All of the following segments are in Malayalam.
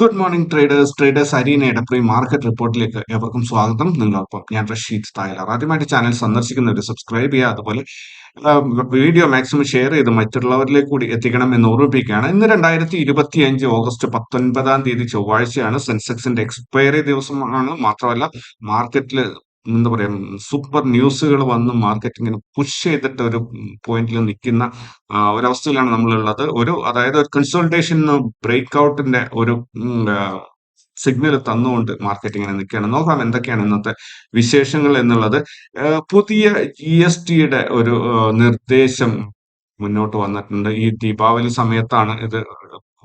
ഗുഡ് മോർണിംഗ് ട്രേഡേഴ്സ് ട്രേഡേഴ്സ് അരീനയുടെ പ്രീ മാർക്കറ്റ് റിപ്പോർട്ടിലേക്ക് ഏവർക്കും സ്വാഗതം. നിങ്ങൾക്കൊപ്പം ഞാൻ റഷീദ് തായലർ. ആദ്യമായിട്ട് ചാനൽ സന്ദർശിക്കുന്നവർ സബ്സ്ക്രൈബ് ചെയ്യുക. അതുപോലെ വീഡിയോ മാക്സിമം ഷെയർ ചെയ്ത് മറ്റുള്ളവരിലേക്ക് കൂടി എത്തിക്കണം എന്ന് ഓർമ്മിപ്പിക്കുകയാണ്. ഇന്ന് രണ്ടായിരത്തി ഇരുപത്തി അഞ്ച് ഓഗസ്റ്റ് പത്തൊൻപതാം തീയതി ചൊവ്വാഴ്ചയാണ് സെൻസെക്സിന്റെ എക്സ്പയറി ദിവസമാണ്. മാത്രമല്ല മാർക്കറ്റിൽ എന്താ പറയാ സൂപ്പർ ന്യൂസുകൾ വന്ന് മാർക്കറ്റിങ്ങിന് പുഷ് ചെയ്തിട്ട് ഒരു പോയിന്റിൽ നിൽക്കുന്ന ഒരവസ്ഥയിലാണ് നമ്മളുള്ളത്. ഒരു അതായത് ഒരു കൺസൾട്ടേഷൻ ബ്രേക്ക് ഔട്ടിന്റെ ഒരു സിഗ്നൽ തന്നുകൊണ്ട് മാർക്കറ്റിങ്ങിനെ നിൽക്കുകയാണ്. നോക്കാം എന്തൊക്കെയാണ് ഇന്നത്തെ വിശേഷങ്ങൾ എന്നുള്ളത്. പുതിയ ജി എസ് ടിയുടെ ഒരു നിർദ്ദേശം മുന്നോട്ട് വന്നിട്ടുണ്ട്. ഈ ദീപാവലി സമയത്താണ് ഇത്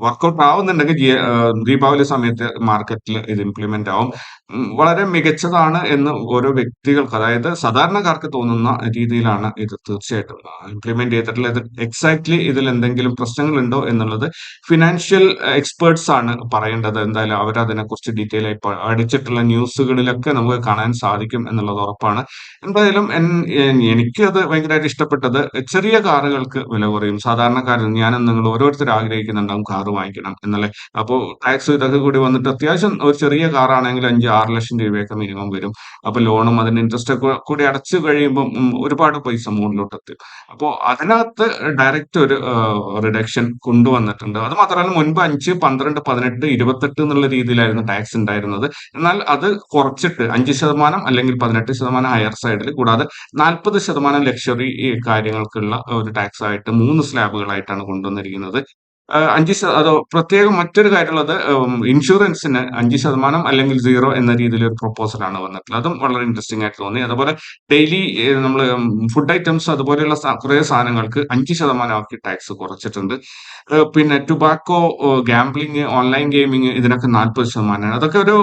വർക്കൗട്ട് ആവുന്നുണ്ടെങ്കിൽ ദീപാവലി സമയത്ത് മാർക്കറ്റിൽ ഇത് ഇംപ്ലിമെന്റ് ആവും. വളരെ മികച്ചതാണ് എന്ന് ഓരോ വ്യക്തികൾക്ക് അതായത് സാധാരണക്കാർക്ക് തോന്നുന്ന രീതിയിലാണ് ഇത് തീർച്ചയായിട്ടും ഇംപ്ലിമെന്റ് ചെയ്തിട്ടുള്ളത്. എക്സാക്ട്ലി ഇതിൽ എന്തെങ്കിലും പ്രശ്നങ്ങൾ ഉണ്ടോ എന്നുള്ളത് ഫിനാൻഷ്യൽ എക്സ്പേർട്സ് ആണ് പറയേണ്ടത്. എന്തായാലും അവർ അതിനെക്കുറിച്ച് ഡീറ്റെയിൽ ആയി അടിച്ചിട്ടുള്ള ന്യൂസുകളിലൊക്കെ നമുക്ക് കാണാൻ സാധിക്കും എന്നുള്ളത് ഉറപ്പാണ്. എന്തായാലും എനിക്ക് അത് ഭയങ്കരമായിട്ട് ഇഷ്ടപ്പെട്ടത് ചെറിയ കാറുകൾക്ക് വില കുറയും. സാധാരണക്കാരിൽ ഞാനും നിങ്ങൾ ഓരോരുത്തർ ആഗ്രഹിക്കുന്നുണ്ടാവും കാർ വാങ്ങിക്കണം എന്നല്ലേ? അപ്പോൾ ടാക്സ് ഇതൊക്കെ കൂടി വന്നിട്ട് അത്യാവശ്യം ഒരു ചെറിയ കാറാണെങ്കിൽ അഞ്ച് ആറ് ലക്ഷം രൂപയൊക്കെ മിനിമം വരും. അപ്പോൾ ലോണും അതിന്റെ ഇൻട്രസ്റ്റ് ഒക്കെ കൂടി അടച്ചു കഴിയുമ്പോൾ ഒരുപാട് പൈസ മുകളിലോട്ട് എത്തും അപ്പോൾ അതിനകത്ത് ഡയറക്റ്റ് ഒരു റിഡക്ഷൻ കൊണ്ടുവന്നിട്ടുണ്ട്. അത് മാത്രമല്ല മുൻപ് അഞ്ച് പന്ത്രണ്ട് പതിനെട്ട് ഇരുപത്തെട്ട് എന്നുള്ള രീതിയിലായിരുന്നു ടാക്സ് ഉണ്ടായിരുന്നത്. എന്നാൽ അത് കുറച്ചിട്ട് അഞ്ച് ശതമാനം അല്ലെങ്കിൽ പതിനെട്ട് ശതമാനം ഹയർ സൈഡിൽ കൂടാതെ നാൽപ്പത് ശതമാനം ലക്ഷറി കാര്യങ്ങൾക്കുള്ള ഒരു ടാക്സ് ആയിട്ട് മൂന്ന് സ്ലാബുകളായിട്ടാണ് കൊണ്ടുവന്നിരിക്കുന്നത്. അഞ്ച് അതോ പ്രത്യേകം മറ്റൊരു കാര്യമുള്ളത് ഇൻഷുറൻസിന് അഞ്ച് ശതമാനം അല്ലെങ്കിൽ സീറോ എന്ന രീതിയിൽ ഒരു പ്രൊപ്പോസലാണ് വന്നിട്ടുള്ളത്. അതും വളരെ ഇൻട്രസ്റ്റിംഗ് ആയിട്ട് തോന്നി. അതുപോലെ ഡെയിലി നമ്മൾ ഫുഡ് ഐറ്റംസ് അതുപോലെയുള്ള കുറേ സാധനങ്ങൾക്ക് അഞ്ച് ശതമാനം ആക്കി ടാക്സ് കുറച്ചിട്ടുണ്ട് പിന്നെ ടുബാക്കോ ഗാംബ്ലിങ് ഓൺലൈൻ ഗെയിമിങ് ഇതിനൊക്കെ നാൽപ്പത് ശതമാനമാണ്. അതൊക്കെ ഒരു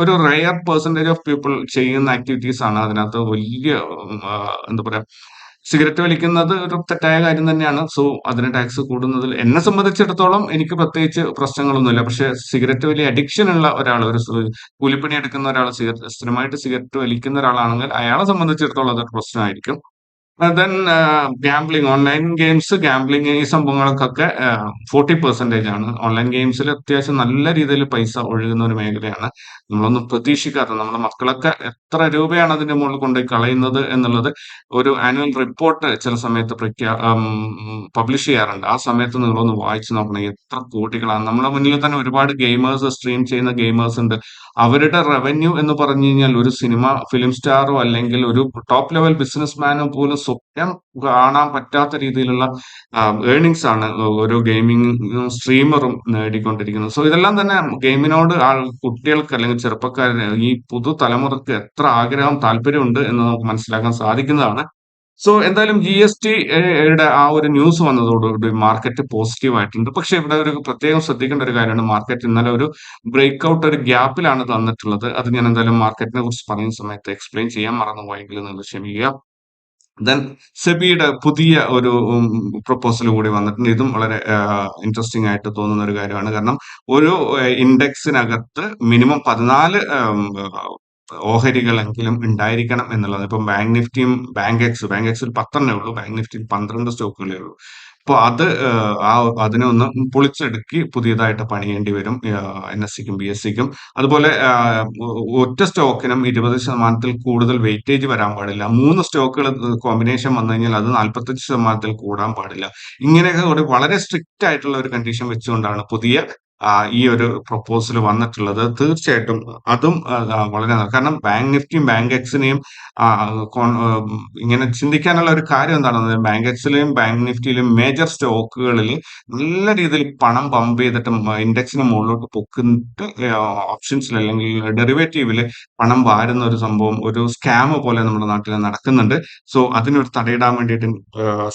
ഒരു റയർ പെർസെന്റേജ് ഓഫ് പീപ്പിൾ ചെയ്യുന്ന ആക്ടിവിറ്റീസ് ആണ്. അതിനകത്ത് വലിയ എന്താ പറയാ സിഗരറ്റ് വലിക്കുന്നത് ഒരു തെറ്റായ കാര്യം തന്നെയാണ്. സോ അതിന് ടാക്സ് കൂടുന്നതിൽ എന്നെ സംബന്ധിച്ചിടത്തോളം എനിക്ക് പ്രത്യേകിച്ച് പ്രശ്നങ്ങളൊന്നുമില്ല. പക്ഷെ സിഗരറ്റ് വലിയ അഡിക്ഷൻ ഉള്ള ഒരാൾ ഒരു കൂലിപ്പണി എടുക്കുന്ന ഒരാൾ സിഗരറ്റ് സ്ഥിരമായിട്ട് സിഗരറ്റ് വലിക്കുന്ന ഒരാളാണെങ്കിൽ അയാളെ സംബന്ധിച്ചിടത്തോളം അതൊരു പ്രശ്നമായിരിക്കും. Then gambling online games gambling ഈ സംഭവങ്ങൾക്കൊക്കെ ഫോർട്ടി പെർസെന്റേജ് ആണ്. ഓൺലൈൻ ഗെയിംസിൽ അത്യാവശ്യം നല്ല രീതിയിൽ പൈസ ഒഴുകുന്ന ഒരു മേഖലയാണ്. നമ്മളൊന്നും പ്രതീക്ഷിക്കാത്ത നമ്മുടെ മക്കളൊക്കെ എത്ര രൂപയാണ് അതിന്റെ മുകളിൽ കൊണ്ടുപോയി കളയുന്നത് എന്നുള്ളത് ഒരു ആനുവൽ റിപ്പോർട്ട് ചില സമയത്ത് പ്രഖ്യാ പബ്ലിഷ് ചെയ്യാറുണ്ട്. ആ സമയത്ത് നിങ്ങളൊന്ന് വായിച്ചു നോക്കണം എത്ര കോടികളാണ്. നമ്മുടെ മുന്നിൽ തന്നെ ഒരുപാട് ഗെയിമേഴ്സ് സ്ട്രീം ചെയ്യുന്ന ഗെയിമേഴ്സ് ഉണ്ട്. അവരുടെ റവന്യൂ എന്ന് പറഞ്ഞു കഴിഞ്ഞാൽ ഒരു സിനിമ ഫിലിം സ്റ്റാറോ അല്ലെങ്കിൽ ഒരു ടോപ്പ് ലെവൽ ബിസിനസ് മാനോ പോലും സ്വപ്നം കാണാൻ പറ്റാത്ത രീതിയിലുള്ള ഏർണിങ്സ് ആണ് ഓരോ ഗെയിമിംഗ് സ്ട്രീമറും നേടിക്കൊണ്ടിരിക്കുന്നത്. സോ ഇതെല്ലാം തന്നെ ഗെയിമിനോട് കുട്ടികൾക്ക് അല്ലെങ്കിൽ ചെറുപ്പക്കാരന് ഈ പുതു തലമുറയ്ക്ക് എത്ര ആഗ്രഹം താല്പര്യമുണ്ട് എന്ന് നമുക്ക് മനസ്സിലാക്കാൻ സാധിക്കുന്നതാണ്. സോ എന്തായാലും ജി എസ് ടിയുടെ ആ ഒരു ന്യൂസ് വന്നതോടുകൂടി മാർക്കറ്റ് പോസിറ്റീവ് ആയിട്ടുണ്ട്. പക്ഷെ ഇവിടെ ഒരു പ്രത്യേകം ശ്രദ്ധിക്കേണ്ട ഒരു കാര്യമാണ്. മാർക്കറ്റ് ഇന്നലെ ഒരു ബ്രേക്ക് ഔട്ട് ഒരു ഗ്യാപ്പിലാണ് തന്നിട്ടുള്ളത്. അത് ഞാൻ എന്തായാലും മാർക്കറ്റിനെ കുറിച്ച് പറയുന്ന സമയത്ത് എക്സ്പ്ലെയിൻ ചെയ്യാൻ മറന്നുപോയെങ്കിൽ നിങ്ങൾ ക്ഷമിക്കുക. ദെൻ സെബിയുടെ പുതിയ ഒരു പ്രപ്പോസൽ കൂടി വന്നിട്ടുണ്ട്. ഇതും വളരെ ഇൻട്രസ്റ്റിംഗ് ആയിട്ട് തോന്നുന്ന ഒരു കാര്യമാണ്. കാരണം ഒരു ഇൻഡെക്സിനകത്ത് മിനിമം പതിനാല് ഓഹരികളെങ്കിലും ഉണ്ടായിരിക്കണം എന്നുള്ളത്. ഇപ്പം ബാങ്ക് നിഫ്റ്റിയും ബാങ്ക് എക്സ് ബാങ്ക് എക്സിൽ പത്തെണ്ണേ ഉള്ളൂ. ബാങ്ക് നിഫ്റ്റിയിൽ പന്ത്രണ്ട് സ്റ്റോക്കുകളേ ഉള്ളൂ. അപ്പോൾ അത് ആ അതിനെ ഒന്ന് പൊളിച്ചെടുക്കി പുതിയതായിട്ട് പണിയേണ്ടി വരും എൻ എസ് സിക്കും ബി എസ് സിക്കും അതുപോലെ ഒറ്റ സ്റ്റോക്കിനും ഇരുപത് ശതമാനത്തിൽ കൂടുതൽ വെയിറ്റേജ് വരാൻ പാടില്ല. മൂന്ന് സ്റ്റോക്കുകൾ കോമ്പിനേഷൻ വന്നു കഴിഞ്ഞാൽ അത് നാൽപ്പത്തഞ്ച് ശതമാനത്തിൽ കൂടാൻ പാടില്ല. ഇങ്ങനെയൊക്കെ വളരെ സ്ട്രിക്റ്റ് ആയിട്ടുള്ള ഒരു കണ്ടീഷൻ വെച്ചുകൊണ്ടാണ് പുതിയ ഈ ഒരു പ്രപ്പോസൽ വന്നിട്ടുള്ളത് തീർച്ചയായിട്ടും അതും വളരെ കാരണം ബാങ്ക് നിഫ്റ്റിയും ബാങ്ക് എക്സിനെയും ഇങ്ങനെ ചിന്തിക്കാനുള്ള ഒരു കാര്യം എന്താണെന്ന് ബാങ്ക് എക്സിലെയും ബാങ്ക് നിഫ്റ്റിയിലും മേജർ സ്റ്റോക്കുകളിൽ നല്ല രീതിയിൽ പണം പമ്പ് ചെയ്തിട്ട് ഇൻഡെക്സിന് മുകളിലോട്ട് പൊക്കിട്ട് ഓപ്ഷൻസിൽ അല്ലെങ്കിൽ ഡെറിവേറ്റീവിൽ പണം വാരുന്ന ഒരു സംഭവം ഒരു സ്കാം പോലെ നമ്മുടെ നാട്ടിൽ നടക്കുന്നുണ്ട്. സോ അതിനൊരു തടയിടാൻ വേണ്ടിയിട്ട്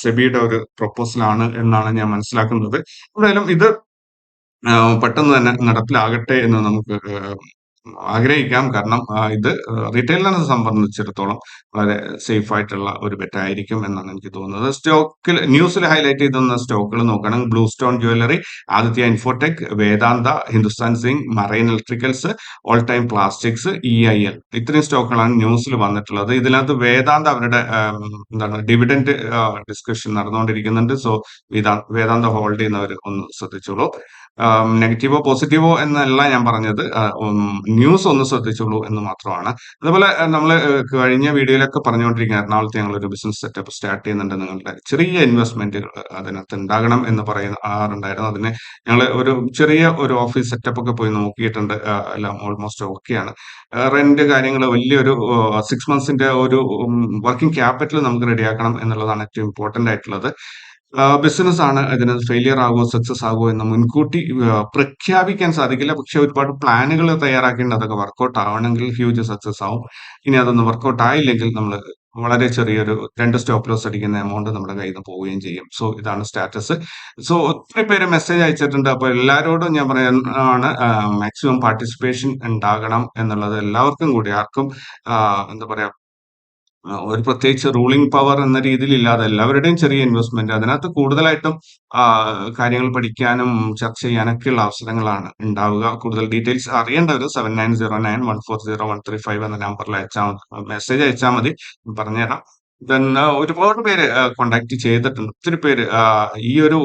സെബിയുടെ ഒരു പ്രപ്പോസലാണ് എന്നാണ് ഞാൻ മനസ്സിലാക്കുന്നത്. എന്തായാലും ഇത് പെട്ടെന്ന് തന്നെ നടപ്പിലാകട്ടെ എന്ന് നമുക്ക് ആഗ്രഹിക്കാം. കാരണം ഇത് റീറ്റെയിലിനെ സംബന്ധിച്ചിടത്തോളം വളരെ സേഫ് ആയിട്ടുള്ള ഒരു ബെറ്റായിരിക്കും എന്നാണ് എനിക്ക് തോന്നുന്നത്. സ്റ്റോക്കിൽ ന്യൂസിൽ ഹൈലൈറ്റ് ചെയ്തുന്ന സ്റ്റോക്കുകൾ നോക്കണം Blue Stone Jewellery Aditya Infotech Vedanta Hindustan Zinc Marine Electricals All Time Plastics E I L. ഇത്രയും സ്റ്റോക്കുകളാണ് ന്യൂസിൽ വന്നിട്ടുള്ളത്. ഇതിനകത്ത് വേദാന്ത അവരുടെ എന്താണ് ഡിവിഡൻഡ് ഡിസ്കഷൻ നടന്നുകൊണ്ടിരിക്കുന്നുണ്ട്. സോ വേദാന്ത ഹോൾഡ് ചെയ്യുന്നവർ ഒന്ന് ശ്രദ്ധിച്ചോളൂ. നെഗറ്റീവോ പോസിറ്റീവോ എന്നല്ല ഞാൻ പറഞ്ഞത്. ന്യൂസ് ഒന്ന് ശ്രദ്ധിച്ചുള്ളൂ എന്ന് മാത്രമാണ്. അതുപോലെ നമ്മൾ കഴിഞ്ഞ വീഡിയോയിലൊക്കെ പറഞ്ഞുകൊണ്ടിരിക്കുന്ന എറണാകുളത്ത് ഞങ്ങൾ ഒരു ബിസിനസ് സെറ്റപ്പ് സ്റ്റാർട്ട് ചെയ്യുന്നുണ്ട്. നിങ്ങളുടെ ചെറിയ ഇൻവെസ്റ്റ്മെന്റുകൾ അതിനകത്ത് ഉണ്ടാകണം എന്ന് പറയുന്നുണ്ടായിരുന്നു അതിന് ഞങ്ങൾ ഒരു ചെറിയ ഒരു ഓഫീസ് സെറ്റപ്പ് ഒക്കെ പോയി നോക്കിയിട്ടുണ്ട്. എല്ലാം ഓൾമോസ്റ്റ് ഓക്കെയാണ് റെന്റ് കാര്യങ്ങൾ വലിയൊരു സിക്സ് മന്ത്സിന്റെ ഒരു വർക്കിംഗ് ക്യാപിറ്റൽ നമുക്ക് റെഡിയാക്കണം എന്നുള്ളതാണ് ഏറ്റവും ഇമ്പോർട്ടന്റ് ആയിട്ടുള്ളത്. ബിസിനസ് ആണ് ഇതിന് ഫെയിലിയർ ആകുമോ സക്സസ് ആകുമോ എന്ന് മുൻകൂട്ടി പ്രഖ്യാപിക്കാൻ സാധിക്കില്ല. പക്ഷെ ഒരുപാട് പ്ലാനുകൾ തയ്യാറാക്കേണ്ട അതൊക്കെ വർക്കൗട്ട് ആവണമെങ്കിൽ ഹ്യൂജ് സക്സസ് ആവും. ഇനി അതൊന്നും വർക്കൗട്ട് ആയില്ലെങ്കിൽ നമ്മൾ വളരെ ചെറിയൊരു രണ്ട് സ്റ്റോപ്പ് ലോസ് അടിക്കുന്ന എമൗണ്ട് നമ്മുടെ കയ്യിൽ നിന്ന് പോവുകയും ചെയ്യും. സോ ഇതാണ് സ്റ്റാറ്റസ് സോ ഒത്തിരി പേര് മെസ്സേജ് അയച്ചിട്ടുണ്ട്. അപ്പോൾ എല്ലാവരോടും ഞാൻ പറയുന്നതാണ് മാക്സിമം പാർട്ടിസിപ്പേഷൻ ഉണ്ടാകണം എന്നുള്ളത് എല്ലാവർക്കും കൂടി. ആർക്കും എന്താ പറയാ ഒരു പ്രത്യേകിച്ച് റൂളിംഗ് പവർ എന്ന രീതിയിൽ ഇല്ലാതെ എല്ലാവരുടെയും ചെറിയ ഇൻവെസ്റ്റ്മെന്റ് അതിനകത്ത് കൂടുതലായിട്ടും കാര്യങ്ങൾ പഠിക്കാനും ചർച്ച ചെയ്യാനൊക്കെയുള്ള അവസരങ്ങളാണ് ഉണ്ടാവുക. കൂടുതൽ details അറിയേണ്ടവർ seven nine zero nine one four zero one three five എന്ന നമ്പറിൽ അയച്ചാൽ മെസ്സേജ് അയച്ചാൽ മതി. പറഞ്ഞുതരാം. ദെൻ ഒരുപാട് പേര് കോണ്ടാക്ട് ചെയ്തിട്ടുണ്ട്. ഒത്തിരി പേര് ഈ ഒരു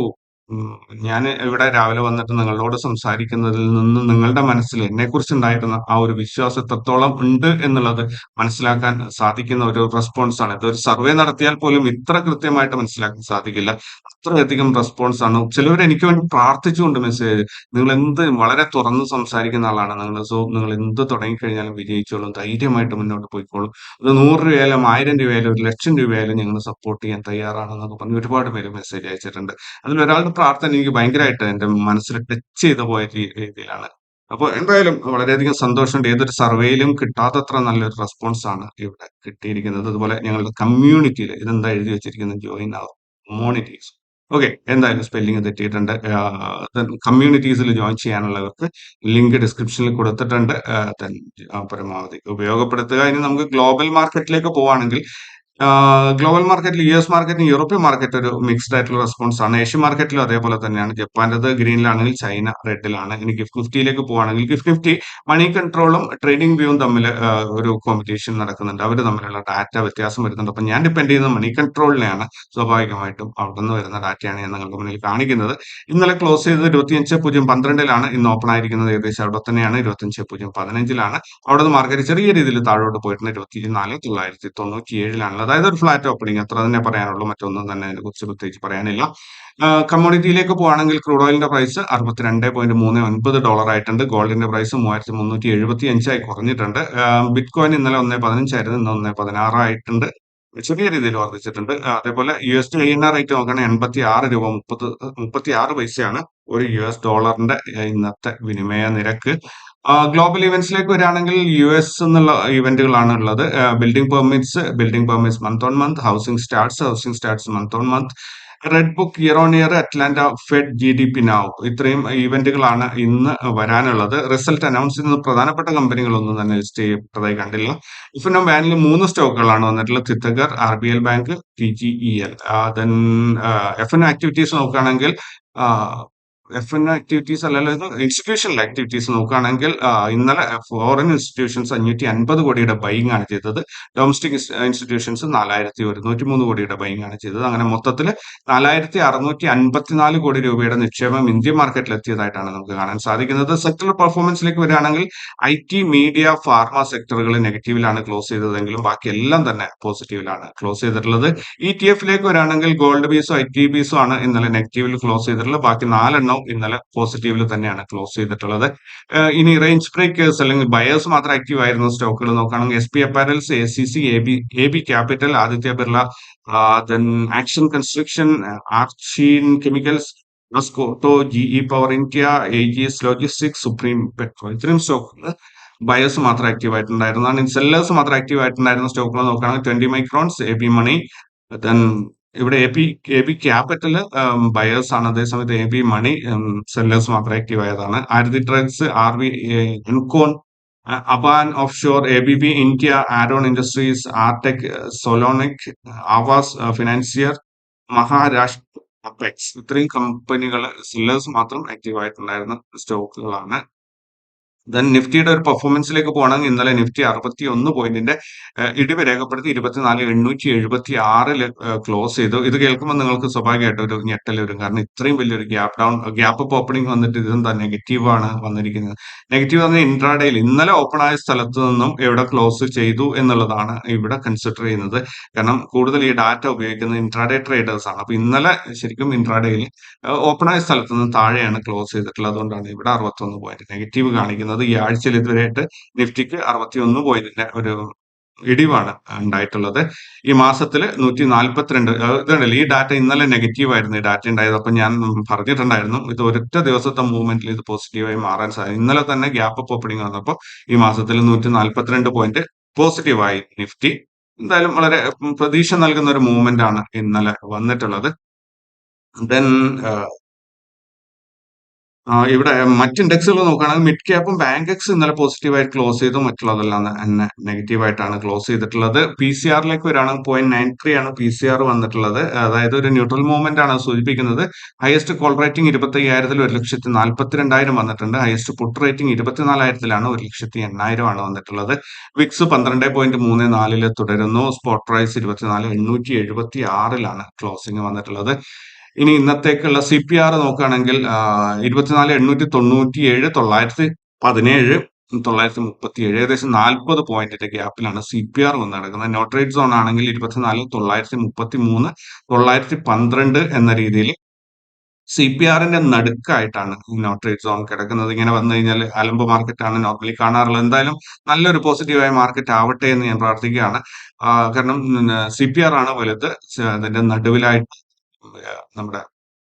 ഞാൻ ഇവിടെ രാവിലെ വന്നിട്ട് നിങ്ങളോട് സംസാരിക്കുന്നതിൽ നിന്ന് നിങ്ങളുടെ മനസ്സിൽ എന്നെക്കുറിച്ച് ഉണ്ടായിരുന്ന ആ ഒരു വിശ്വാസം എത്രത്തോളം ഉണ്ട് എന്നുള്ളത് മനസ്സിലാക്കാൻ സാധിക്കുന്ന ഒരു റെസ്പോൺസ് ആണ്. ഇതൊരു സർവേ നടത്തിയാൽ പോലും ഇത്ര കൃത്യമായിട്ട് മനസ്സിലാക്കാൻ സാധിക്കില്ല. അത്രയധികം റെസ്പോൺസ് ആണ്. ചിലവർ എനിക്ക് വേണ്ടി പ്രാർത്ഥിച്ചുകൊണ്ട് മെസ്സേജ് നിങ്ങൾ എന്ത് വളരെ തുറന്ന് സംസാരിക്കുന്ന ആളാണ് നിങ്ങൾ. സോ നിങ്ങൾ എന്ത് തുടങ്ങിക്കഴിഞ്ഞാലും വിജയിച്ചോളും. ധൈര്യമായിട്ട് മുന്നോട്ട് പോയിക്കോളും. ഒരു നൂറ് രൂപയായാലും ആയിരം രൂപയായാലും ഒരു ലക്ഷം രൂപയായാലും ഞങ്ങൾ സപ്പോർട്ട് ചെയ്യാൻ തയ്യാറാണെന്നൊക്കെ പറഞ്ഞ് ഒരുപാട് പേര് മെസ്സേജ് അയച്ചിട്ടുണ്ട്. അതിൽ ഒരാളുടെ പ്രാർത്ഥന എനിക്ക് ഭയങ്കരമായിട്ട് എന്റെ മനസ്സിൽ ടച്ച് ചെയ്ത പോയ രീതിയിലാണ്. അപ്പോൾ എന്തായാലും വളരെയധികം സന്തോഷമുണ്ട്. ഏതൊരു സർവേയിലും കിട്ടാത്തത്ര നല്ലൊരു റെസ്പോൺസ് ആണ് ഇവിടെ കിട്ടിയിരിക്കുന്നത്. അതുപോലെ ഞങ്ങളുടെ കമ്മ്യൂണിറ്റിയിൽ ഇതെന്താ എഴുതി വെച്ചിരിക്കുന്നത്? ജോയിൻ അവർ കമ്മ്യൂണിറ്റീസ് ഓക്കെ എന്തായാലും സ്പെല്ലിംഗ് തെറ്റിയിട്ടുണ്ട്. കമ്മ്യൂണിറ്റീസിൽ ജോയിൻ ചെയ്യാനുള്ളവർക്ക് ലിങ്ക് ഡിസ്ക്രിപ്ഷനിൽ കൊടുത്തിട്ടുണ്ട്. പരമാവധി ഉപയോഗപ്പെടുത്തുക. ഇനി നമുക്ക് ഗ്ലോബൽ മാർക്കറ്റിലേക്ക് പോവാണെങ്കിൽ ഗ്ലോബൽ മാർക്കറ്റിൽ യു എസ് മാർക്കറ്റിന് യൂറോപ്യൻ മാർക്കറ്റ് ഒരു മിക്സ്ഡ് ആയിട്ടുള്ള റെസ്പോൺസ് ആണ്. ഏഷ്യൻ മാർക്കറ്റിലും അതേപോലെ തന്നെയാണ്. ജപ്പാന്റെത് ഗ്രീനിലാണെങ്കിൽ ചൈന റെഡിലാണ്. ഇനി ഗിഫ്റ്റ് നിഫ്റ്റിയിലേക്ക് പോവാണെങ്കിൽ ഗിഫ്റ്റ് നിഫ്റ്റി മണി കൺട്രോളും ട്രേഡിംഗ് വ്യൂവും തമ്മിൽ ഒരു കോമ്പറ്റീഷൻ നടക്കുന്നുണ്ട്. അവർ തമ്മിലുള്ള ഡാറ്റ വ്യത്യാസം വരുന്നുണ്ട്. അപ്പൊ ഞാൻ ഡിപ്പെൻഡ് ചെയ്യുന്നത് മണി കൺട്രോളിനെയാണ്. സ്വാഭാവികമായിട്ടും അവിടെ നിന്ന് വരുന്ന ഡാറ്റയാണ് ഞാൻ നിങ്ങൾക്ക് മുന്നിൽ കാണിക്കുന്നത്. ഇന്നലെ ക്ലോസ് ചെയ്തത് ഇരുപത്തിയഞ്ച് പൂജ്യം പന്ത്രണ്ടിലാണ്. ഇന്ന് ഓപ്പൺ ആയിരിക്കുന്നത് ഏകദേശം അവിടെ തന്നെയാണ് ഇരുപത്തിയഞ്ച് പൂജ്യം പതിനഞ്ചിലാണ്. അവിടെ നിന്ന് മാർക്കറ്റ് ചെറിയ രീതിയിൽ താഴോട്ട് പോയിട്ടുണ്ട്. ഇരുപത്തി നാല് തൊള്ളായിരത്തി തൊണ്ണൂറ്റി ഏഴിലാണ് അതായത് ഒരു ഫ്ലാറ്റ് ഓപ്പണിംഗ് അത്ര തന്നെ പറയാനുള്ളൂ. മറ്റൊന്നും തന്നെ അതിനെ കുറിച്ച് പ്രത്യേകിച്ച് പറയാനില്ല. കമ്മോഡിറ്റിയിലേക്ക് പോവാണെങ്കിൽ ക്രൂഡ് ഓയിലിന്റെ പ്രൈസ് അറുപത്തിരണ്ട് പോയിന്റ് മൂന്ന് ഒൻപത് ഡോളർ ആയിട്ടുണ്ട്. ഗോൾഡിന്റെ പ്രൈസ് മൂവായിരത്തി മുന്നൂറ്റി എഴുപത്തി അഞ്ചായി കുറഞ്ഞിട്ടുണ്ട്. ബിറ്റ് കോയിൻ ഇന്നലെ ഒന്നേ പതിനഞ്ചായിരുന്നു. ഇന്ന് ഒന്നേ പതിനാറായിട്ടുണ്ട്. ചെറിയ രീതിയിൽ വർദ്ധിച്ചിട്ടുണ്ട്. അതേപോലെ U S D I N R rate നോക്കുകയാണെങ്കിൽ എൺപത്തി ആറ് രൂപ മുപ്പത് മുപ്പത്തി ആറ് പൈസയാണ് ഒരു യു എസ് ഡോളറിന്റെ ഇന്നത്തെ വിനിമയ നിരക്ക്. ഗ്ലോബൽ ഇവന്റ്സിലേക്ക് വരികയാണെങ്കിൽ യു എസ് എന്നുള്ള ഇവന്റുകളാണ് ഉള്ളത്. Building permits building permits month on month housing starts housing starts month on month red book year on year Atlanta Fed G D P now ഇത്രയും ഇവന്റുകളാണ് ഇന്ന് വരാനുള്ളത്. റിസൾട്ട് അനൗൺസ് ചെയ്യുന്ന പ്രധാനപ്പെട്ട കമ്പനികളൊന്നും തന്നെ ലിസ്റ്റ് ചെയ്യപ്പെട്ടതായി കണ്ടില്ല. ഇഫിനും ബാനിൽ മൂന്ന് സ്റ്റോക്കുകളാണ് വന്നിട്ടുള്ളത്. Titagarh R B L bank P G E L then F N activities നോക്കുകയാണെങ്കിൽ എഫ് എൻ ആക്ടിവിറ്റീസ് ഇത് ഇൻസ്റ്റിറ്റ്യൂഷണൽ ആക്ടിവിറ്റീസ് നോക്കുകയാണെങ്കിൽ ഇന്നലെ ഫോറിൻ ഇൻസ്റ്റിറ്റ്യൂഷൻസ് അഞ്ഞൂറ്റി അൻപത് കോടിയുടെ ബൈങ് ആണ് ചെയ്തത്. ഡൊമസ്റ്റിക് ഇൻസ്റ്റിറ്റ്യൂഷൻസ് നാലായിരത്തി ഒരുന്നൂറ്റി മൂന്ന് കോടിയുടെ ബൈങ് ആണ് ചെയ്തത്. അങ്ങനെ മൊത്തത്തിൽ നാലായിരത്തി അറുന്നൂറ്റി അൻപത്തിനാല് കോടി രൂപയുടെ നിക്ഷേപം ഇന്ത്യൻ മാർക്കറ്റിൽ എത്തിയതായിട്ടാണ് നമുക്ക് കാണാൻ സാധിക്കുന്നത്. സെക്ടർ പെർഫോമൻസിലേക്ക് വരികയാണെങ്കിൽ ഐ ടി മീഡിയ ഫാർമ സെക്ടറുകൾ നെഗറ്റീവിലാണ് ക്ലോസ് ചെയ്തതെങ്കിലും ബാക്കി എല്ലാം തന്നെ പോസിറ്റീവിലാണ് ക്ലോസ് ചെയ്തിട്ടുള്ളത്. ഇ ടി എഫിലേക്ക് വരികയാണെങ്കിൽ ഗോൾഡ് ബീസോ ഐ ടി ബീസോ ആണ് ഇന്നലെ നെഗറ്റീവിൽ ക്ലോസ് ചെയ്തിട്ടുള്ളത്. ബാക്കി നാലെണ്ണം ഇന്നലെ പോസിറ്റീവിൽ തന്നെയാണ് ക്ലോസ് ചെയ്തിട്ടുള്ളത്. ഇനി റേഞ്ച് ബ്രേക്കേഴ്സ് അല്ലെങ്കിൽ ബയേഴ്സ് മാത്രം ആക്റ്റീവ് ആയിരുന്ന സ്റ്റോക്കുകൾ നോക്കുകയാണെങ്കിൽ S P apparels A C C A B A B capital Aditya Birla then action construction Archean chemicals Scotto G E power India A G S logistics supreme petrol ഇത്രയും സ്റ്റോക്കുകൾ ബയേഴ്സ് മാത്രം ആക്റ്റീവ് ആയിട്ടുണ്ടായിരുന്നതാണ്. സെല്ലേഴ്സ് മാത്രം ആക്റ്റീവ് ആയിട്ടുണ്ടായിരുന്ന സ്റ്റോക്കുകൾ നോക്കുകയാണെങ്കിൽ twenty microns A B money then ഇവിടെ A P A P capital buyers ആണ്. അതേസമയത്ത് എ പി മണി സെല്ലേഴ്സ് മാത്രം ആക്റ്റീവ് ആയതാണ്. Aarti trades R B എൻകോൺ Aban off shore A B B India Aaron industries Artech സൊലോണിക് Aavas financier Maharashtra apex ഇത്രയും കമ്പനികൾ സെല്ലേഴ്സ് മാത്രം ആക്റ്റീവ് ആയിട്ടുണ്ടായിരുന്ന സ്റ്റോക്കുകളാണ് ദെൻ നിഫ്റ്റിയുടെ ഒരു പെർഫോമൻസിലേക്ക് പോകണമെങ്കിൽ ഇന്നലെ നിഫ്റ്റി അറുപത്തി ഒന്ന് പോയിന്റിന്റെ ഇടിവ് രേഖപ്പെടുത്തി ഇരുപത്തിനാല് എണ്ണൂറ്റി എഴുപത്തി ആറിൽ ക്ലോസ് ചെയ്തു. ഇത് കേൾക്കുമ്പോൾ നിങ്ങൾക്ക് സ്വാഭാവികമായിട്ട് ഒരു ഞെട്ടൽ വരും. കാരണം ഇത്രയും വലിയൊരു gap down gap up opening വന്നിട്ട് ഇതെന്താ നെഗറ്റീവ് ആണ് വന്നിരിക്കുന്നത്. നെഗറ്റീവ് വന്ന ഇൻട്രാഡേയിൽ ഇന്നലെ ഓപ്പൺ ആയ സ്ഥലത്ത് നിന്നും എവിടെ ക്ലോസ് ചെയ്തു എന്നുള്ളതാണ് ഇവിടെ കൺസിഡർ ചെയ്യുന്നത്. കാരണം കൂടുതൽ ഈ ഡാറ്റ ഉപയോഗിക്കുന്നത് ഇൻട്രാഡേ ട്രേഡേഴ്സ് ആണ്. അപ്പൊ ഇന്നലെ ശരിക്കും ഇൻട്രാഡേയിൽ ഓപ്പൺ ആയ സ്ഥലത്ത് നിന്ന് താഴെയാണ് ക്ലോസ് ചെയ്തിട്ടുള്ളത്. അതുകൊണ്ടാണ് ഇവിടെ അറുപത്തൊന്ന് പോയിന്റ് നെഗറ്റീവ് കാണിക്കുന്നത്. ഈ ആഴ്ചയിൽ ഇതുവരെയായിട്ട് നിഫ്റ്റിക്ക് അറുപത്തിയൊന്ന് പോയിന്റിന്റെ ഒരു ഇടിവാണ് ഉണ്ടായിട്ടുള്ളത്. ഈ മാസത്തിൽ നൂറ്റി നാൽപ്പത്തിരണ്ട് ഇതുണ്ടല്ലോ ഈ ഡാറ്റ ഇന്നലെ നെഗറ്റീവ് ആയിരുന്നു ഈ ഡാറ്റ ഉണ്ടായത്. അപ്പൊ ഞാൻ പറഞ്ഞിട്ടുണ്ടായിരുന്നു ഇത് ഒരൊറ്റ ദിവസത്തെ മൂവ്മെന്റിൽ ഇത് പോസിറ്റീവായി മാറാൻ സാധിക്കും ഇന്നലെ തന്നെ ഗ്യാപ്പ് അപ്പ് ഓപ്പണിംഗ് വന്നപ്പോൾ ഈ മാസത്തിൽ നൂറ്റി നാൽപ്പത്തിരണ്ട് പോയിന്റ് പോസിറ്റീവായി നിഫ്റ്റി. എന്തായാലും വളരെ പ്രതീക്ഷ നൽകുന്ന ഒരു മൂവ്മെന്റ് ആണ് ഇന്നലെ വന്നിട്ടുള്ളത്. ദെൻ ഇവിടെ മറ്റ് ഇൻഡെക്സുകൾ നോക്കുകയാണെങ്കിൽ മിഡ് ക്യാപ്പും ബാങ്ക് എക്സ് ഇന്നലെ പോസിറ്റീവായിട്ട് ക്ലോസ് ചെയ്തു. മറ്റുള്ളതെല്ലാം തന്നെ നെഗറ്റീവ് ആയിട്ടാണ് ക്ലോസ് ചെയ്തിട്ടുള്ളത്. പി സി ആറിലേക്ക് വരികയാണെങ്കിൽ പോയിന്റ് നയൻ ത്രീ ആണ് പി സി ആർ വന്നിട്ടുള്ളത്. അതായത് ഒരു ന്യൂട്രൽ മൂവ്മെന്റ് ആണ് സൂചിപ്പിക്കുന്നത്. ഹയസ്റ്റ് കോൾ റേറ്റിംഗ് ഇരുപത്തി അയ്യായിരത്തിൽ ഒരു ലക്ഷത്തി നാൽപ്പത്തിരണ്ടായിരം വന്നിട്ടുണ്ട്. ഹയസ്റ്റ് പുട്ട് റേറ്റിംഗ് ഇരുപത്തിനാലായിരത്തിലാണ് ഒരു ലക്ഷത്തി എണ്ണായിരം ആണ് വന്നിട്ടുള്ളത്. വിക്സ് പന്ത്രണ്ട് പോയിന്റ് മൂന്ന് നാലിൽ തുടരുന്നു. സ്പോട്ട് പ്രൈസ് ഇരുപത്തിനാല് എണ്ണൂറ്റി എഴുപത്തി ആറിലാണ് ക്ലോസിംഗ് വന്നിട്ടുള്ളത്. ഇനി ഇന്നത്തേക്കുള്ള സി പി ആർ നോക്കുകയാണെങ്കിൽ ഇരുപത്തിനാല് എണ്ണൂറ്റി തൊണ്ണൂറ്റി ഏഴ് തൊള്ളായിരത്തി പതിനേഴ് തൊള്ളായിരത്തി മുപ്പത്തി ഏഴ് ഏകദേശം നാൽപ്പത് പോയിന്റിന്റെ ഗ്യാപ്പിലാണ് സി പി ആർ വന്ന് നടക്കുന്നത്. നോട്ട്രേറ്റ് സോൺ ആണെങ്കിൽ ഇരുപത്തിനാല് തൊള്ളായിരത്തി മുപ്പത്തി മൂന്ന് തൊള്ളായിരത്തി പന്ത്രണ്ട് എന്ന രീതിയിൽ സി പി ആറിന്റെ നടുക്കായിട്ടാണ് നോട്ട്രേറ്റ് സോൺ കിടക്കുന്നത്. ഇങ്ങനെ വന്നു കഴിഞ്ഞാൽ അലമ്പ് മാർക്കറ്റാണ് നോർമലി കാണാറുള്ളത്. എന്തായാലും നല്ലൊരു പോസിറ്റീവായ മാർക്കറ്റ് ആവട്ടെ എന്ന് ഞാൻ പ്രാർത്ഥിക്കുകയാണ്. കാരണം സി പി ആർ ആണ് വലുത്. അതിന്റെ നടുവിലായിട്ട് നമ്മുടെ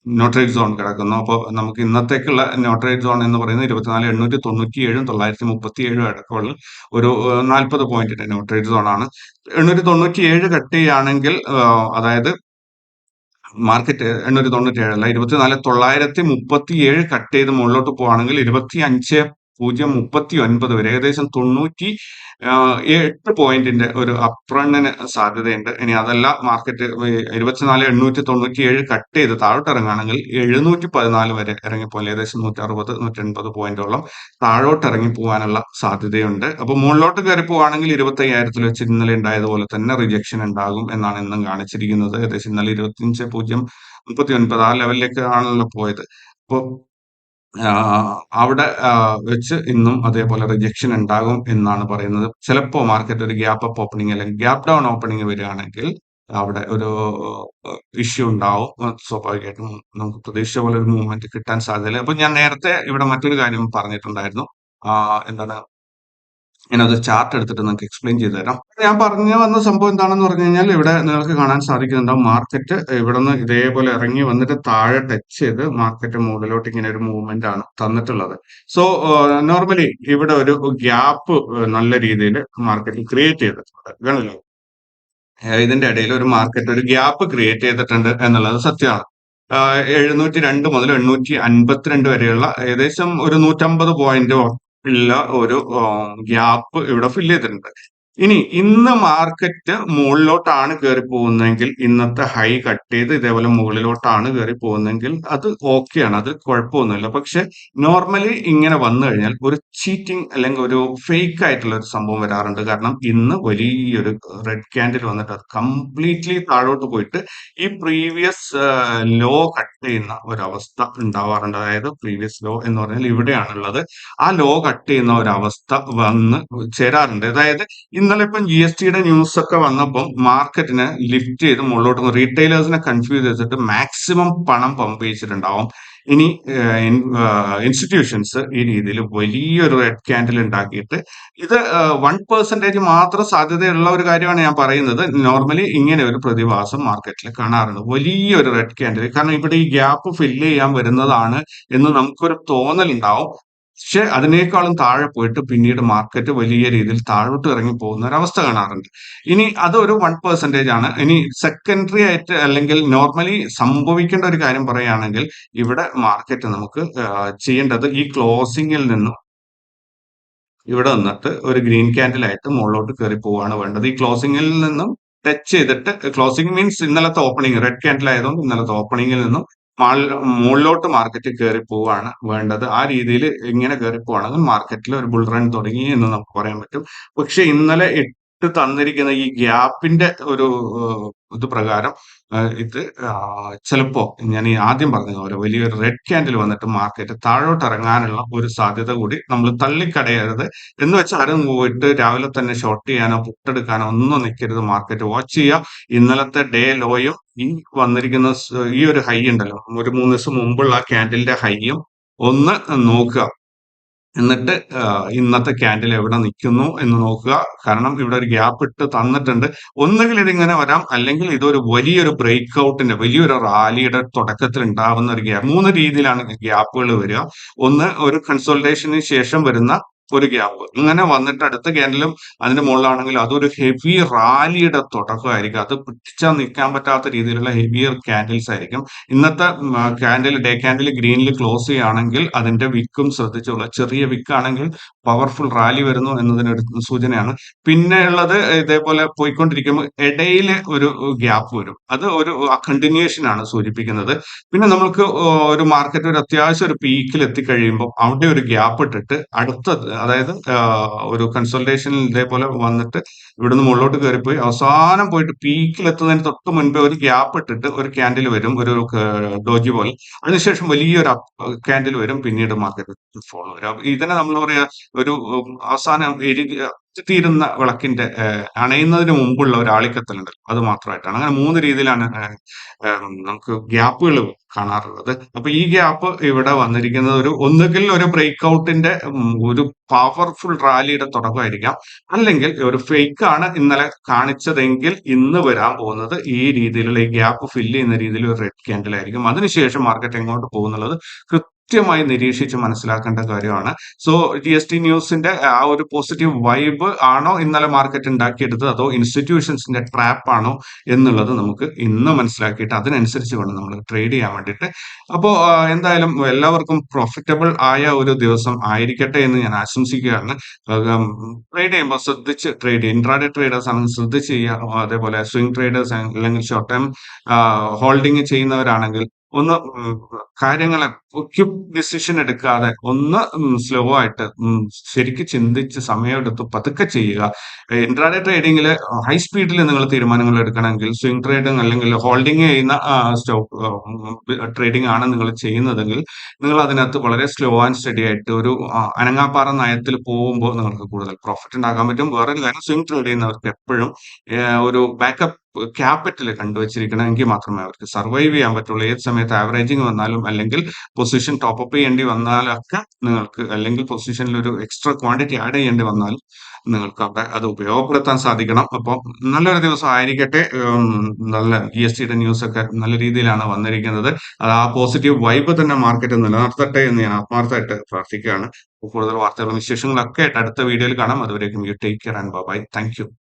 നോട്രേറ്റ് സോൺ കിടക്കുന്നു. അപ്പോൾ നമുക്ക് ഇന്നത്തേക്കുള്ള നോട്രേറ്റ് സോൺ എന്ന് പറയുന്നത് ഇരുപത്തിനാല് എണ്ണൂറ്റി തൊണ്ണൂറ്റി ഏഴും തൊള്ളായിരത്തി മുപ്പത്തി ഏഴും അടക്കമുള്ള ഒരു നാൽപ്പത് പോയിന്റിന്റെ നോട്രേറ്റ് സോൺ ആണ്. എണ്ണൂറ്റി തൊണ്ണൂറ്റി ഏഴ് കട്ട് ചെയ്യുകയാണെങ്കിൽ അതായത് മാർക്കറ്റ് എണ്ണൂറ്റി തൊണ്ണൂറ്റി ഏഴല്ല ഇരുപത്തിനാല് തൊള്ളായിരത്തി മുപ്പത്തി ഏഴ് കട്ട് ചെയ്ത് മുകളിലോട്ട് പോവുകയാണെങ്കിൽ ഇരുപത്തി അഞ്ച് പൂജ്യം മുപ്പത്തി ഒൻപത് വരെ ഏകദേശം തൊണ്ണൂറ്റി എട്ട് പോയിന്റിന്റെ ഒരു അപ്രണ്ണിന് സാധ്യതയുണ്ട്. ഇനി അതല്ല മാർക്കറ്റ് ഇരുപത്തിനാല് എണ്ണൂറ്റി തൊണ്ണൂറ്റി ഏഴ് കട്ട് ചെയ്ത് താഴോട്ട് ഇറങ്ങുകയാണെങ്കിൽ എഴുന്നൂറ്റി പതിനാല് വരെ ഇറങ്ങിപ്പോലെ ഏകദേശം നൂറ്റി അറുപത് നൂറ്റി എൺപത് പോയിന്റോളം താഴോട്ട് ഇറങ്ങി പോകാനുള്ള സാധ്യതയുണ്ട്. അപ്പൊ മുകളിലോട്ട് കയറി പോവുകയാണെങ്കിൽ ഇരുപത്തി അയ്യായിരത്തിൽ വെച്ച് ഇന്നലെ ഉണ്ടായതുപോലെ തന്നെ റിജക്ഷൻ ഉണ്ടാകും എന്നാണ് ഇന്നും കാണിച്ചിരിക്കുന്നത്. ഏകദേശം ഇന്നലെ ഇരുപത്തിയഞ്ച് പൂജ്യം മുപ്പത്തി ഒൻപത് ആ ലെവലിലേക്ക് ആണല്ലോ പോയത്. അപ്പോൾ അവിടെ വെച്ച് ഇന്നും അതേപോലെ റിജക്ഷൻ ഉണ്ടാകും എന്നാണ് പറയുന്നത്. ചിലപ്പോൾ മാർക്കറ്റ് ഒരു ഗ്യാപ്പ് അപ്പ് ഓപ്പണിംഗ് അല്ലെങ്കിൽ ഗ്യാപ്പ് ഡൗൺ ഓപ്പണിംഗ് വരികയാണെങ്കിൽ അവിടെ ഒരു ഇഷ്യൂ ഉണ്ടാവും. സ്വാഭാവികമായിട്ടും നമുക്ക് പ്രതീക്ഷിച്ച പോലെ ഒരു മൂവ്മെന്റ് കിട്ടാൻ സാധ്യതയില്ല. അപ്പൊ ഞാൻ നേരത്തെ ഇവിടെ മറ്റൊരു കാര്യം പറഞ്ഞിട്ടുണ്ടായിരുന്നു. എന്താണ് ഞാനത് ചാർട്ട് എടുത്തിട്ട് നിങ്ങൾക്ക് എക്സ്പ്ലെയിൻ ചെയ്തു തരാം. ഞാൻ പറഞ്ഞു വന്ന സംഭവം എന്താണെന്ന് പറഞ്ഞു കഴിഞ്ഞാൽ ഇവിടെ നിങ്ങൾക്ക് കാണാൻ സാധിക്കുന്നുണ്ടാവും മാർക്കറ്റ് ഇവിടെ നിന്ന് ഇതേപോലെ ഇറങ്ങി വന്നിട്ട് താഴെ ടച്ച് ചെയ്ത് മാർക്കറ്റ് മുകളിലോട്ട് ഇങ്ങനെ ഒരു മൂവ്മെന്റ് ആണ് തന്നിട്ടുള്ളത്. സോ നോർമലി ഇവിടെ ഒരു ഗ്യാപ്പ് നല്ല രീതിയിൽ മാർക്കറ്റിൽ ക്രിയേറ്റ് ചെയ്തിട്ടുണ്ട്. കണ്ടല്ലോ ഇതിന്റെ ഇടയിൽ ഒരു മാർക്കറ്റ് ഒരു ഗ്യാപ്പ് ക്രിയേറ്റ് ചെയ്തിട്ടുണ്ട് എന്നുള്ളത് സത്യമാണ്. എഴുന്നൂറ്റി രണ്ട് മുതൽ എണ്ണൂറ്റി അൻപത്തിരണ്ട് വരെയുള്ള ഏകദേശം ഒരു നൂറ്റമ്പത് പോയിന്റ് ഉള്ള ഒരു ഗ്യാപ്പ് ഇവിടെ ഫില്ല് ചെയ്തിട്ടുണ്ട്. ഇനി ഇന്ന് മാർക്കറ്റ് മുകളിലോട്ടാണ് കയറി പോകുന്നതെങ്കിൽ ഇന്നത്തെ ഹൈ കട്ട് ചെയ്ത് ഇതേപോലെ മുകളിലോട്ടാണ് കയറി പോകുന്നതെങ്കിൽ അത് ഓക്കെയാണ് അത് കുഴപ്പമൊന്നുമില്ല. പക്ഷെ നോർമലി ഇങ്ങനെ വന്നു കഴിഞ്ഞാൽ ഒരു ചീറ്റിംഗ് അല്ലെങ്കിൽ ഒരു ഫേക്ക് ആയിട്ടുള്ള ഒരു സംഭവം വരാറുണ്ട്. കാരണം ഇന്ന് വലിയൊരു റെഡ് ക്യാൻഡിൽ വന്നിട്ട് അത് കംപ്ലീറ്റ്ലി താഴോട്ട് പോയിട്ട് ഈ പ്രീവിയസ് ലോ കട്ട് ചെയ്യുന്ന ഒരു അവസ്ഥ ഉണ്ടാവാറുണ്ട്. അതായത് പ്രീവിയസ് ലോ എന്ന് പറഞ്ഞാൽ ഇവിടെയാണുള്ളത്. ആ ലോ കട്ട് ചെയ്യുന്ന ഒരു അവസ്ഥ വന്ന് ചേരാറുണ്ട്. അതായത് ഇന്നലെ ഇപ്പം ജി എസ് ടിയുടെ ന്യൂസ് ഒക്കെ വന്നപ്പോൾ മാർക്കറ്റിനെ ലിഫ്റ്റ് ചെയ്ത് മുകളിലോട്ട് റീറ്റെയിലേഴ്സിനെ കൺഫ്യൂസ് ചെയ്തിട്ട് മാക്സിമം പണം പമ്പ് ചെയ്തിട്ടുണ്ടാവും ഇനി ഇൻസ്റ്റിറ്റ്യൂഷൻസ് ഈ രീതിയിൽ വലിയൊരു റെഡ് ക്യാൻഡിൽ ഉണ്ടാക്കിയിട്ട് ഇത് വൺ പെർസെന്റേജ് മാത്രം സാധ്യതയുള്ള ഒരു കാര്യമാണ് ഞാൻ പറയുന്നത്. നോർമലി ഇങ്ങനെ ഒരു പ്രതിഭാസം മാർക്കറ്റിൽ കാണാറുണ്ട്. വലിയൊരു റെഡ് ക്യാൻഡിൽ കാരണം ഇവിടെ ഈ ഗ്യാപ്പ് ഫില്ല് ചെയ്യാൻ വരുന്നതാണ് എന്ന് നമുക്കൊരു തോന്നൽ ഉണ്ടാവും പക്ഷെ അതിനേക്കാളും താഴെ പോയിട്ട് പിന്നീട് മാർക്കറ്റ് വലിയ രീതിയിൽ താഴോട്ട് ഇറങ്ങി പോകുന്ന ഒരു അവസ്ഥ കാണാറുണ്ട്. ഇനി അതൊരു വൺ പെർസെന്റേജ് ആണ്. ഇനി സെക്കൻഡറി ആയിട്ട് അല്ലെങ്കിൽ നോർമലി സംഭവിക്കേണ്ട ഒരു കാര്യം പറയുകയാണെങ്കിൽ ഇവിടെ മാർക്കറ്റ് നമുക്ക് ചെയ്യേണ്ടത് ഈ ക്ലോസിംഗിൽ നിന്നും ഇവിടെ വന്നിട്ട് ഒരു ഗ്രീൻ ക്യാൻഡിലായിട്ട് മുകളിലോട്ട് കയറി പോവുകയാണ് വേണ്ടത്. ഈ ക്ലോസിംഗിൽ നിന്നും ടച്ച് ചെയ്തിട്ട് ക്ലോസിംഗ് മീൻസ് ഇന്നലത്തെ ഓപ്പണിംഗ് റെഡ് ക്യാൻഡിൽ ആയതുകൊണ്ട് ഇന്നലത്തെ ഓപ്പണിംഗിൽ നിന്നും മുകളിലോട്ട് മാർക്കറ്റ് കയറി പോവാണ് വേണ്ടത്. ആ രീതിയിൽ ഇങ്ങനെ കയറി പോവാണെങ്കിൽ മാർക്കറ്റിൽ ഒരു ബുൾ റൺ തുടങ്ങി എന്ന് നമുക്ക് പറയാൻ പറ്റും. പക്ഷെ ഇന്നലെ തന്നിരിക്കുന്ന ഈ ഗ്യാപ്പിന്റെ ഒരു ഇത് പ്രകാരം ഇത് ചിലപ്പോ ഞാൻ ഈ ആദ്യം പറഞ്ഞ പോലെ വലിയൊരു റെഡ് ക്യാൻഡിൽ വന്നിട്ട് മാർക്കറ്റ് താഴോട്ട് ഇറങ്ങാനുള്ള ഒരു സാധ്യത കൂടി നമ്മൾ തള്ളിക്കടയരുത്. എന്ന് വെച്ചാൽ ആരും പോയിട്ട് രാവിലെ തന്നെ ഷോർട്ട് ചെയ്യാനോ പുട്ടെടുക്കാനോ ഒന്നും നിൽക്കരുത് മാർക്കറ്റ് വാച്ച് ചെയ്യുക. ഇന്നലത്തെ ഡേ ലോയും ഈ വന്നിരിക്കുന്ന ഈ ഒരു ഹൈ ഉണ്ടല്ലോ. ഒരു മൂന്ന് ദിവസം മുമ്പുള്ള ക്യാൻഡിലിന്റെ ഹൈയും ഒന്ന് നോക്കുക. എന്നിട്ട് ഇന്നത്തെ ക്യാൻഡിൽ എവിടെ നിൽക്കുന്നു എന്ന് നോക്കുക. കാരണം ഇവിടെ ഒരു ഗ്യാപ്പ് ഇട്ട് തന്നിട്ടുണ്ട്. ഒന്നുകിൽ ഇതിങ്ങനെ വരാം അല്ലെങ്കിൽ ഇതൊരു വലിയൊരു ബ്രേക്ക് ഔട്ടിന്റെ വലിയൊരു റാലിയുടെ തുടക്കത്തിൽ ഉണ്ടാവുന്ന ഒരു ഗ്യാപ്പ് മൂന്ന് രീതിയിലാണ് ഗ്യാപ്പുകൾ വരിക. ഒന്ന് ഒരു കൺസൾട്ടേഷന് ശേഷം വരുന്ന ഒരു ഗ്യാപ്പ് ഇങ്ങനെ വന്നിട്ട് അടുത്ത ക്യാൻഡിലും അതിന്റെ മുകളിലാണെങ്കിൽ അതൊരു ഹെവി റാലിയുടെ തുടക്കമായിരിക്കും. അത് പിടിച്ചാൽ നിൽക്കാൻ പറ്റാത്ത രീതിയിലുള്ള ഹെവിയർ ക്യാൻഡിൽസ് ആയിരിക്കും. ഇന്നത്തെ ക്യാൻഡിൽ ഡേ ക്യാൻഡിൽ ഗ്രീനിൽ ക്ലോസ് ചെയ്യുകയാണെങ്കിൽ അതിന്റെ വിക്കും ശ്രദ്ധിച്ചുള്ള ചെറിയ വിക്കാണെങ്കിൽ പവർഫുൾ റാലി വരുന്നു എന്നതിനൊരു സൂചനയാണ്. പിന്നെ ഉള്ളത് ഇതേപോലെ പോയിക്കൊണ്ടിരിക്കുമ്പോൾ ഇടയിൽ ഒരു ഗ്യാപ്പ് വരും. അത് ഒരു കണ്ടിന്യൂഷൻ ആണ് സൂചിപ്പിക്കുന്നത്. പിന്നെ നമുക്ക് ഒരു മാർക്കറ്റ് ഒരു അത്യാവശ്യം ഒരു പീക്കിൽ എത്തിക്കഴിയുമ്പോൾ അവിടെ ഒരു ഗ്യാപ്പ് ഇട്ടിട്ട് അടുത്തത് അതായത് ഒരു കൺസൾട്ടേഷനിൽ ഇതേപോലെ വന്നിട്ട് ഇവിടുന്ന് മുകളിലോട്ട് കയറിപ്പോയി. അവസാനം പോയിട്ട് പീക്കിൽ എത്തുന്നതിന് തൊട്ട് മുൻപേ ഒരു ഗ്യാപ്പ് ഇട്ടിട്ട് ഒരു ക്യാൻഡിൽ വരും ഒരു ഡോജി പോലെ. അതിനുശേഷം വലിയൊരു ക്യാൻഡിൽ വരും പിന്നീട് മാർക്കറ്റ് ഫോളോ വരും. ഇതിനെ നമ്മൾ പറയാ ഒരു അവസാനം എരി തീരുന്ന വിളക്കിന്റെ അണയുന്നതിന് മുമ്പുള്ള ഒരു ആളിക്കത്തലുണ്ട്. അത് മാത്രമായിട്ടാണ്. അങ്ങനെ മൂന്ന് രീതിയിലാണ് നമുക്ക് ഗ്യാപ്പുകൾ കാണാറുള്ളത്. അപ്പൊ ഈ ഗ്യാപ്പ് ഇവിടെ വന്നിരിക്കുന്നത് ഒരു ഒന്നുകിൽ ഒരു ബ്രേക്ക് ഔട്ടിന്റെ ഒരു പവർഫുൾ റാലിയുടെ തുടക്കമായിരിക്കാം. അല്ലെങ്കിൽ ഒരു ഫേക്ക് ആണ് ഇന്നലെ കാണിച്ചതെങ്കിൽ ഇന്ന് വരാൻ പോകുന്നത് ഈ രീതിയിലുള്ള ഈ ഗ്യാപ്പ് ഫില്ല് ചെയ്യുന്ന രീതിയിൽ ഒരു റെഡ് ക്യാൻഡിൽ ആയിരിക്കും അതിനുശേഷം മാർക്കറ്റ് എങ്ങോട്ട് പോകുന്നുള്ളത്? കൃത്യമായി നിരീക്ഷിച്ച് മനസ്സിലാക്കേണ്ട കാര്യമാണ്. സോ ജി എസ് ടി ന്യൂസിന്റെ ആ ഒരു പോസിറ്റീവ് വൈബ് ആണോ ഇന്നലെ മാർക്കറ്റ് ഉണ്ടാക്കിയെടുത്തത് അതോ ഇൻസ്റ്റിറ്റ്യൂഷൻസിന്റെ ട്രാപ്പ് ആണോ എന്നുള്ളത് നമുക്ക് ഇന്ന് മനസ്സിലാക്കിയിട്ട് അതിനനുസരിച്ച് വേണം നമ്മൾ ട്രേഡ് ചെയ്യാൻ വേണ്ടിയിട്ട്. അപ്പോൾ എന്തായാലും എല്ലാവർക്കും പ്രോഫിറ്റബിൾ ആയ ഒരു ദിവസം ആയിരിക്കട്ടെ എന്ന് ഞാൻ ആശംസിക്കുകയാണ്. ട്രേഡ് ചെയ്യുമ്പോൾ ശ്രദ്ധിച്ച് ട്രേഡ് ഇൻട്രാഡേ ട്രേഡേഴ്സ് ആണെങ്കിൽ ശ്രദ്ധിച്ച് ചെയ്യുക. അതേപോലെ സ്വിംഗ് ട്രേഡേഴ്സ് അല്ലെങ്കിൽ ഷോർട്ട് ടൈം ഹോൾഡിംഗ് ചെയ്യുന്നവരാണെങ്കിൽ ഒന്ന് കാര്യങ്ങളെ ക്യുക്ക് ഡിസിഷൻ എടുക്കാതെ ഒന്ന് സ്ലോ ആയിട്ട് ശരിക്ക് ചിന്തിച്ച് സമയമെടുത്ത് പതുക്കെ ചെയ്യുക. ഇൻട്രാഡേ ട്രേഡിംഗിൽ ഹൈ സ്പീഡിൽ നിങ്ങൾ തീരുമാനങ്ങൾ എടുക്കണമെങ്കിൽ സ്വിംഗ് ട്രേഡിംഗ് അല്ലെങ്കിൽ ഹോൾഡിംഗ് ചെയ്യുന്ന സ്റ്റോക്ക് ട്രേഡിംഗ് ആണ് നിങ്ങൾ ചെയ്യുന്നതെങ്കിൽ നിങ്ങൾ അതിനകത്ത് വളരെ സ്ലോ ആൻഡ് സ്റ്റഡി ആയിട്ട് ഒരു അനങ്ങാപ്പാറ നയത്തിൽ പോകുമ്പോൾ നിങ്ങൾക്ക് കൂടുതൽ പ്രോഫിറ്റ് ഉണ്ടാക്കാൻ പറ്റും. വേറെ കാര്യം സ്വിംഗ് ട്രേഡ് ചെയ്യുന്നവർക്ക് എപ്പോഴും ഒരു ബാക്കപ്പ് ക്യാപിറ്റൽ കണ്ടുവച്ചിരിക്കണമെങ്കിൽ മാത്രമേ അവർക്ക് സർവൈവ് ചെയ്യാൻ പറ്റുള്ളൂ. ഏത് സമയത്ത് ആവറേജിങ് വന്നാലും അല്ലെങ്കിൽ പൊസിഷൻ ടോപ്പ് അപ്പ് ചെയ്യേണ്ടി വന്നാലൊക്കെ നിങ്ങൾക്ക് അല്ലെങ്കിൽ പൊസിഷനിൽ ഒരു എക്സ്ട്രാ ക്വാണ്ടിറ്റി ആഡ് ചെയ്യേണ്ടി വന്നാലും നിങ്ങൾക്ക് അവിടെ അത് ഉപയോഗപ്പെടുത്താൻ സാധിക്കണം. അപ്പോൾ നല്ലൊരു ദിവസം ആയിരിക്കട്ടെ. നല്ല ജി എസ് ടിയുടെ ന്യൂസ് ഒക്കെ നല്ല രീതിയിലാണ് വന്നിരിക്കുന്നത്. അത് ആ പോസിറ്റീവ് വൈബ് തന്നെ മാർക്കറ്റ് നിലനിർത്തട്ടെ എന്ന് ഞാൻ ആത്മാർത്ഥമായിട്ട് പ്രാർത്ഥിക്കുകയാണ്. കൂടുതൽ വാർത്തകളും വിശേഷങ്ങളൊക്കെ ആയിട്ട് അടുത്ത വീഡിയോയിൽ കാണാം. അതുവരേക്കും you take care and bye thank you